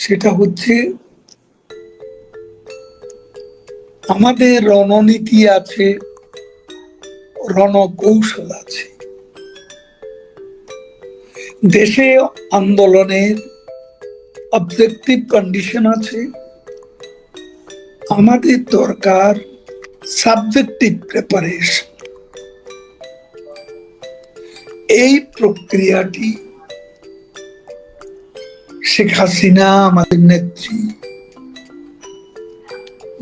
সেটা হচ্ছে আমাদের রণনীতি আছে, রণকৌশল আছে। দেশে আন্দোলনের অবজেক্টিভ কন্ডিশন আছে, আমাদের দরকার সাবজেক্টিভ প্রিপারেশন এই প্রক্রিয়াটি শেখ হাসিনা, আমাদের নেত্রী,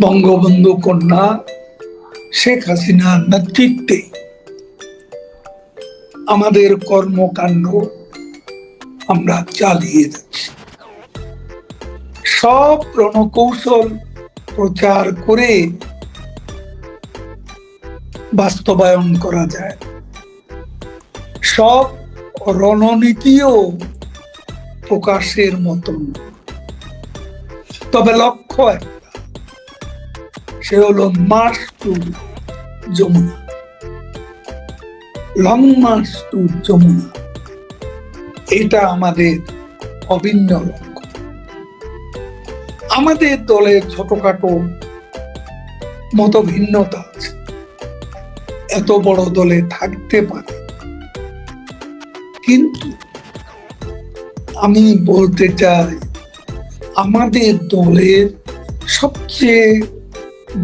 বঙ্গবন্ধু কন্যা, শেখ হাসিনার নেতৃত্বে আমাদের কর্মকাণ্ড আমরা চালিয়ে যাচ্ছি। সব রণকৌশল প্রচার করে বাস্তবায়ন করা যায়। সব রণনীতিও প্রকাশের মতন। তবে লক্ষ্য একটা, সে হলো march to Jamuna. Long march to Jamuna. এটা আমাদের অভিন্ন লক্ষ্য। আমাদের দলে ছোটখাটো মত ভিন্নতা আছে। এত বড় দলে থাকতে পারে। কিন্তু আমি বলতে চাই, আমাদের দলের সবচেয়ে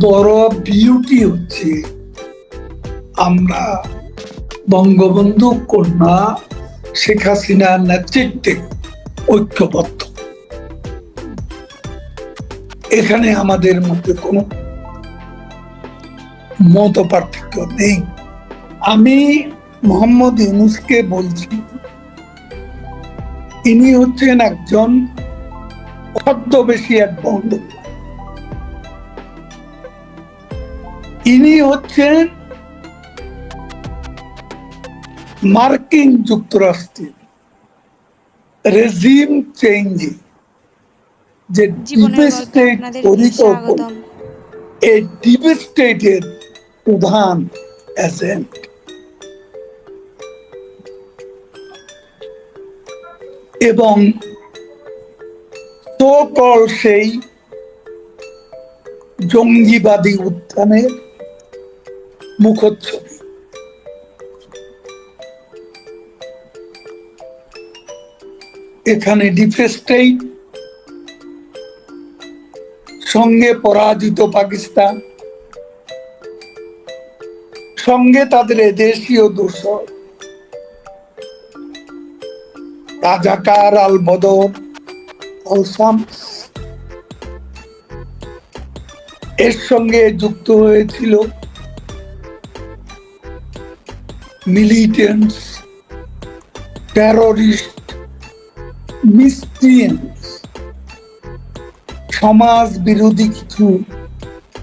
বড় বিউটি হচ্ছে আমরা বঙ্গবন্ধু কন্যা শেখ হাসিনার নেতৃত্বে ঐক্যবদ্ধ। এখানে আমাদের মধ্যে কোনো মত পার্থক্য নেই। আমি মোহাম্মদ ইউনুসকে বলছি ইনি হচ্ছেন একজন ছদ্মবেশী এক বন্ধু। ইনি হচ্ছেন মার্কিন যুক্তরাষ্ট্রের রেজিম চেঞ্জিং যে জীবনের ডিপ স্টেট পরিকল্পনা এই ডিপ স্টেটের প্রধান এজেন্ট। এবং সকল সেই জঙ্গিবাদী উত্থানের মুখচ্ছবি। এখানে ডিফেস্টেট সঙ্গে পরাজিত পাকিস্তান, সঙ্গে তাদের দেশীয় দূষণ। রাজাকার আল বদর এর সঙ্গে যুক্ত হয়েছিল মিলিটেন্টস টেরোরিস্ট সমাজ বিরোধী কিছু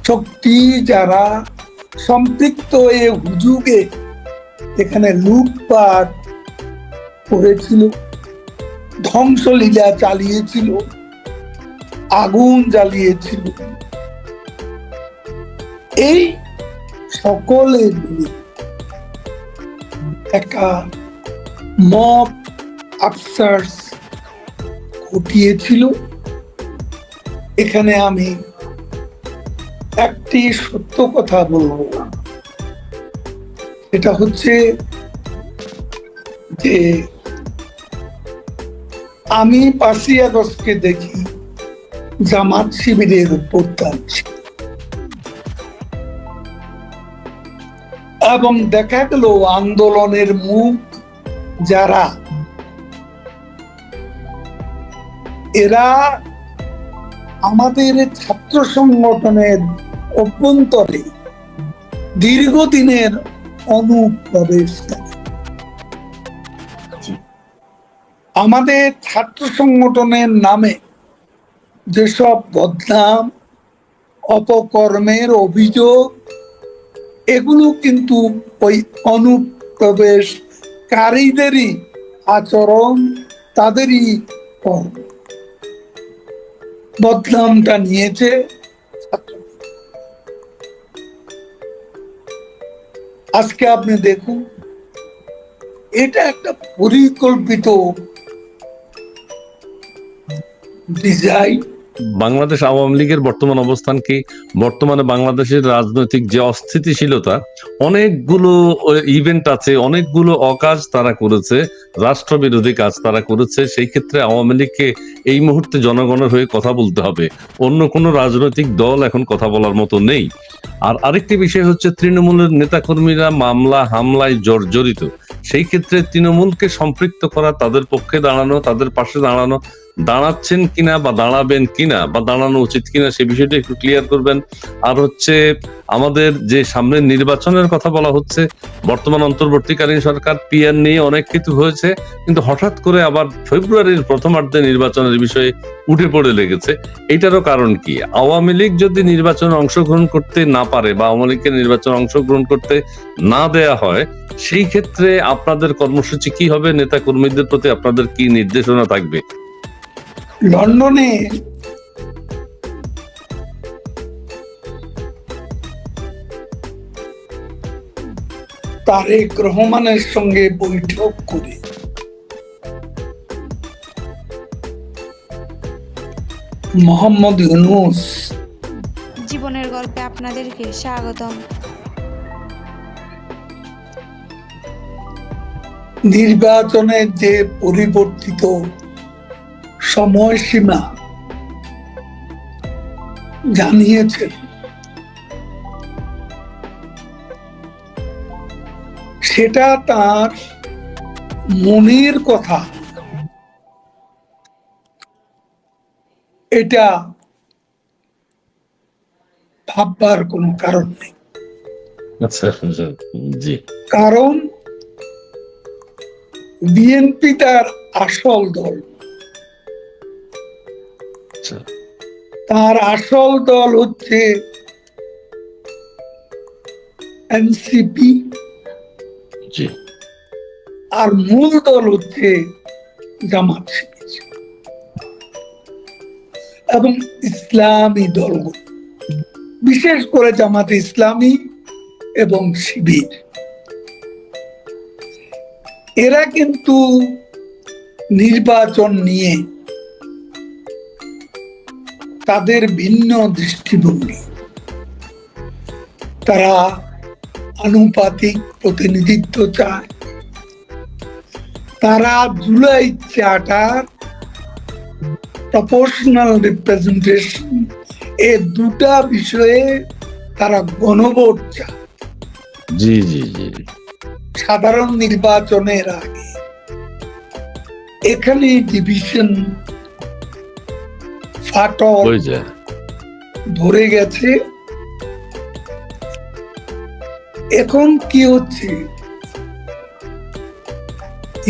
শক্তি যারা সম্পৃক্ত এ হুজুগে এখানে লুটপাট করেছিল। ধ্বংসলীলা চালিয়েছিল, আগুন জ্বালিয়েছিল। এই সকলে মিলে একটা মব আফসার্স ঘটিয়েছিল। এখানে আমি একটি সত্য কথা বলব। এটা হচ্ছে যে আমি পাঁচই আগস্টকে দেখি জামাত শিবিরের উদ্যোক্তা এবং দেখা গেল আন্দোলনের মুখ যারা, এরা আমাদের ছাত্র সংগঠনের অভ্যন্তরে দীর্ঘদিনের অনুপ্রবেশকারী। আমাদের ছাত্র সংগঠনের নামে যেসব বদনাম, অপকর্মের অভিযোগ, এগুলো কিন্তু ওই অনুপ্রবেশকারীদেরই আচরণ, তাদেরই কর্ম। বদনামটা নিয়েছে আজকে আপনি দেখুন, এটা একটা পরিকল্পিত বাংলাদেশ আওয়ামী লীগের বর্তমান অবস্থান কি? বর্তমানে বাংলাদেশের রাজনৈতিক যে অস্থিতিশীলতা, অনেকগুলো ইভেন্ট আছে, অনেকগুলো অকাজ তারা করেছে, রাষ্ট্রবিরোধী কাজ তারা করেছে, সেই ক্ষেত্রে আওয়ামী লীগকে এই মুহূর্তে জনগণের হয়ে কথা বলতে হবে। অন্য কোনো রাজনৈতিক দল এখন কথা বলার মতো নেই। আর আরেকটি বিষয় হচ্ছে তৃণমূলের নেতাকর্মীরা মামলা, হামলায় জর্জরিত। সেই ক্ষেত্রে তৃণমূলকে সম্পৃক্ত করা, তাদের পক্ষে দাঁড়ানো, তাদের পাশে দাঁড়ানো দাঁড়াচ্ছেন কিনা বা দাঁড়াবেন কিনা বা দাঁড়ানো উচিত কিনা সে বিষয়টা একটু ক্লিয়ার করবেন। আর হচ্ছে আমাদের যে সামনের নির্বাচনের কথা বলা হচ্ছে, বর্তমান অন্তর্বর্তীকালীন সরকার পিয়ার নিয়ে অনেক কিছু হয়েছে, কিন্তু হঠাৎ করে আবার ফেব্রুয়ারির প্রথমার্ধে নির্বাচনের বিষয়ে উঠে পড়ে লেগেছে। এটারও কারণ কি? আওয়ামী লীগ যদি নির্বাচনে অংশগ্রহণ করতে না পারে বা আওয়ামী লীগকে নির্বাচনে অংশগ্রহণ করতে না দেয়া হয়, সেই ক্ষেত্রে আপনাদের কর্মসূচি কি হবে? নেতা কর্মীদের প্রতি আপনাদের কি নির্দেশনা থাকবে? লন্ডনে? তারেক রহমানের সঙ্গে বৈঠক করে। মোহাম্মদ ইউনুস। জীবনের গল্পে আপনাদেরকে স্বাগতম। নির্বাচনের যে পরিবর্তিত সময়সীমা জানিয়েছেন। সেটা তার মনের কথা। এটা ভাববার কোনো কারণ নেই। আচ্ছা কারণ বিএনপি তার আসল দল। তার আসল দল হচ্ছে এনসিপি জি। আর মূল দল হচ্ছে জামাত এবং ইসলামী দলগুলো। বিশেষ করে জামাত ইসলামী এবং শিবির। এরা কিন্তু নির্বাচন নিয়ে তাদের ভিন্ন দৃষ্টিভঙ্গি। তারা আনুপাতিক প্রতিনিধিত্ব চায়। তারা জুলাই চার্টার প্রপোর্শনাল রিপ্রেজেন্টেশন এ দুটা বিষয়ে তারা গণভোট চায়। জি জি জি। সাধারণ নির্বাচনের আগে। এখানে ডিভিশন ফাটল ধরে গেছে। এখন কি হচ্ছে?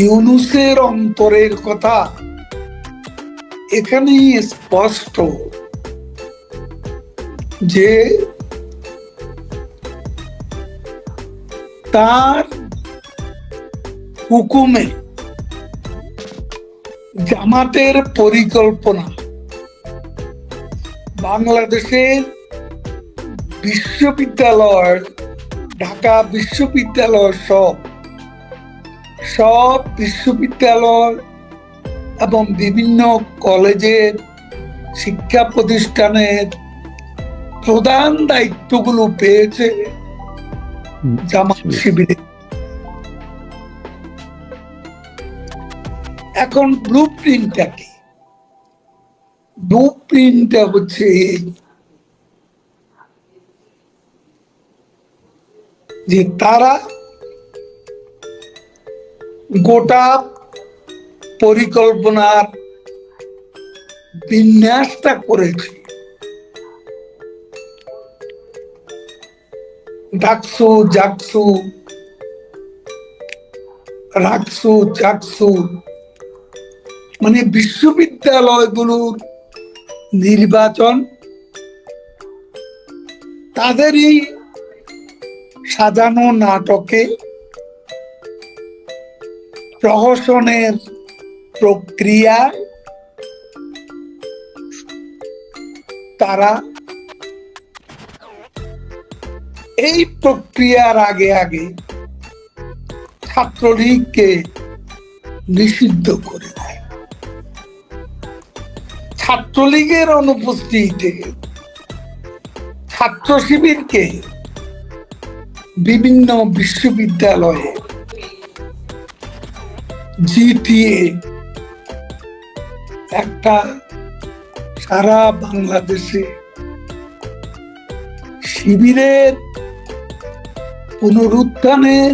ইউনুসের অন্তরের কথা এখানেই স্পষ্ট যে তার হুকুমে জামাতের পরিকল্পনা বাংলাদেশের বিশ্ববিদ্যালয় ঢাকা বিশ্ববিদ্যালয় সব। সব বিশ্ববিদ্যালয় এবং বিভিন্ন কলেজের শিক্ষা প্রতিষ্ঠানের প্রধান দায়িত্বগুলো পেয়েছে জামাত শিবিরে। এখন ব্লু প্রিন্টটা কি? ব্লু হচ্ছে যে তারা গোটা পরিকল্পনার বিন্যাসটা করেছে। ডাকসু জাকসু রাকসু চাকসু মানে বিশ্ববিদ্যালয়গুলোর নির্বাচন তাদেরই সাজানো নাটকে প্রহসনের প্রক্রিয়া তারা এই প্রক্রিয়ার আগে আগে ছাত্রলীগকে নিষিদ্ধ করে ছাত্রলীগের অনুপস্থিতিতে ছাত্র শিবিরকে বিভিন্ন বিশ্ববিদ্যালয়ে জিটিএ একটা সারা বাংলাদেশে শিবিরের পুনরুত্থানের